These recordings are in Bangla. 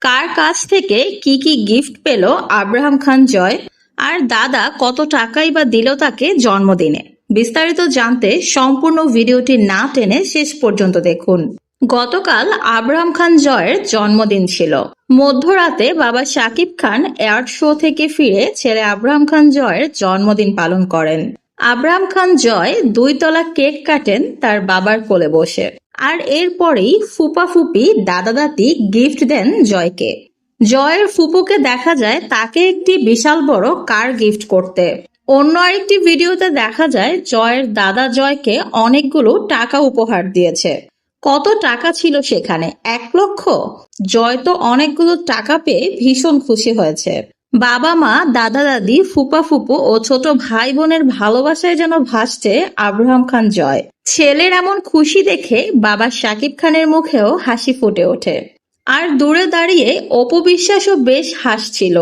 কার কাছ থেকে কি কি গিফট পেল আব্রাহাম খান জয়? আর দাদা কত টাকাই বা দিল তাকে জন্মদিনে? বিস্তারিত জানতে সম্পূর্ণ ভিডিওটি না টেনে শেষ পর্যন্ত দেখুন। গতকাল আব্রাহাম খান জয়ের জন্মদিন ছিল। মধ্যরাতে বাবা শাকিব খান এয়ার শো থেকে ফিরে ছেলে আব্রাহাম খান জয়ের জন্মদিন পালন করেন। আব্রাহাম খান জয় দুই তলা কেক কাটেন তার বাবার কোলে বসে। আর এরপরেই ফুপা ফুপি দাদা দাদি গিফট দেন জয়কে। জয়ের ফুপুকে দেখা যায় তাকে একটি বিশাল বড় কার গিফট করতে। অন্য আরেকটি ভিডিওতে দেখা যায় জয়ের দাদা জয়কে অনেকগুলো টাকা উপহার দিয়েছে। কত টাকা ছিল সেখানে? এক লক্ষ? জয় তো অনেকগুলো টাকা পেয়ে ভীষণ খুশি হয়েছে। বাবা মা, দাদা দাদি, ফুপা ফুপু ও ছোট ভাই বোনের ভালোবাসায় যেন ভাসছে আব্রাহাম খান জয়। ছেলের এমন খুশি দেখে বাবা শাকিব খানের মুখেও হাসি ফুটে ওঠে। আর দূরে দাঁড়িয়ে অপু বিশ্বাসও বেশ হাসছিল।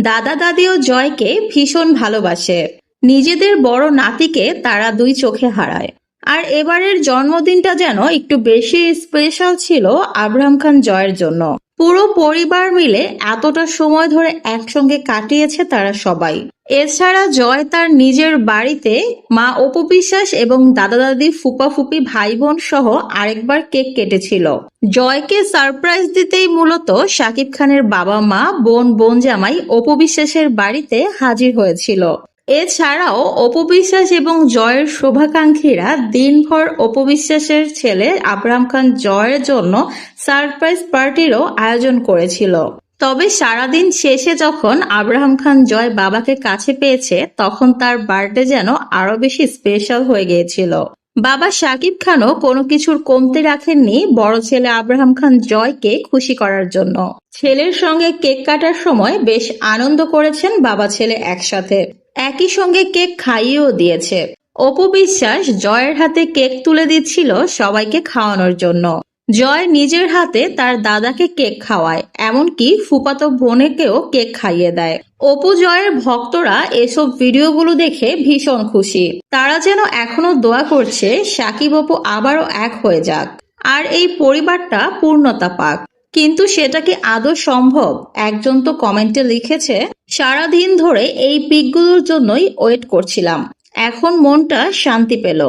দাদা দাদিও জয়কে ভীষণ ভালোবাসে। নিজেদের বড় নাতিকে তারা দুই চোখে হারায়। আর এবারের জন্মদিনটা যেন একটু বেশি স্পেশাল ছিল আব্রাহাম খান জয়ের জন্য। পুরো পরিবার মিলে এতটা সময় ধরে একসঙ্গে কাটিয়েছে তারা সবাই। এছাড়া জয় তার নিজের বাড়িতে মা অপু বিশ্বাস এবং দাদা দাদি ফুপা ফুপি ভাই বোন সহ আরেকবার কেক কেটেছিল। জয়কে সারপ্রাইজ দিতেই মূলত শাকিব খানের বাবা মা, বোন বোন জামাই অপু বিশ্বাসের বাড়িতে হাজির হয়েছিল। এছাড়াও অপবিশ্বাস এবং জয়ের শোভাকাঙ্ক্ষীরা দিনভর অপবিশ্বাসের ছেলে আব্রাহাম খান জয়ের জন্য সারপ্রাইজ পার্টিরও আয়োজন করেছিল। তবে সারাদিন শেষে যখন আব্রাহাম খান জয় বাবাকে কাছে পেয়েছে, তখন তার বার্থডে যেন আরও বেশি স্পেশাল হয়ে গিয়েছিল। বাবা শাকিব খানও কোনো কিছুর কমতে রাখেননি বড় ছেলে আব্রাহাম খান জয়কে খুশি করার জন্য। ছেলের সঙ্গে কেক কাটার সময় বেশ আনন্দ করেছেন বাবা ছেলে একসাথে। একই সঙ্গে কেক খাইয়েও দিয়েছে। অপু বিশ্বাস জয়ের হাতে কেক তুলে দিচ্ছিল সবাইকে খাওয়ানোর জন্য। জয় নিজের হাতে তার দাদাকে কেক খাওয়ায়, এমনকি ফুপাতো বোনেকেও কেক খাইয়ে দেয়। অপু জয়ের ভক্তরা এসব ভিডিওগুলো দেখে ভীষণ খুশি। তারা যেন এখনও দোয়া করছে, সাকিব অপু আবারও এক হয়ে যাক। আর এই পরিবারটা পূর্ণতা পাক। কিন্তু সেটা কি আদৌ সম্ভব? একজন তো কমেন্টে লিখেছে সারাদিন ধরে এই পিকগুলোর জন্যই ওয়েট করছিলাম। এখন মনটা শান্তি পেল।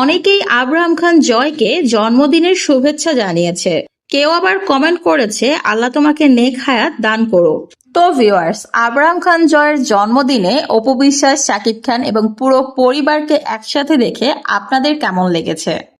অনেকেই আব্রাহাম খান জয়কে জন্মদিনের শুভেচ্ছা জানিয়েছে। কেউ আবার কমেন্ট করেছে, আল্লাহ তোমাকে নেক হায়াত দান করুক। তো ভিউয়ার্স আব্রাহাম খান জয়ের জন্মদিনে অপবিশ্বাস শাকিব খান এবং পুরো পরিবারকে একসাথে দেখে আপনাদের কেমন লেগেছে?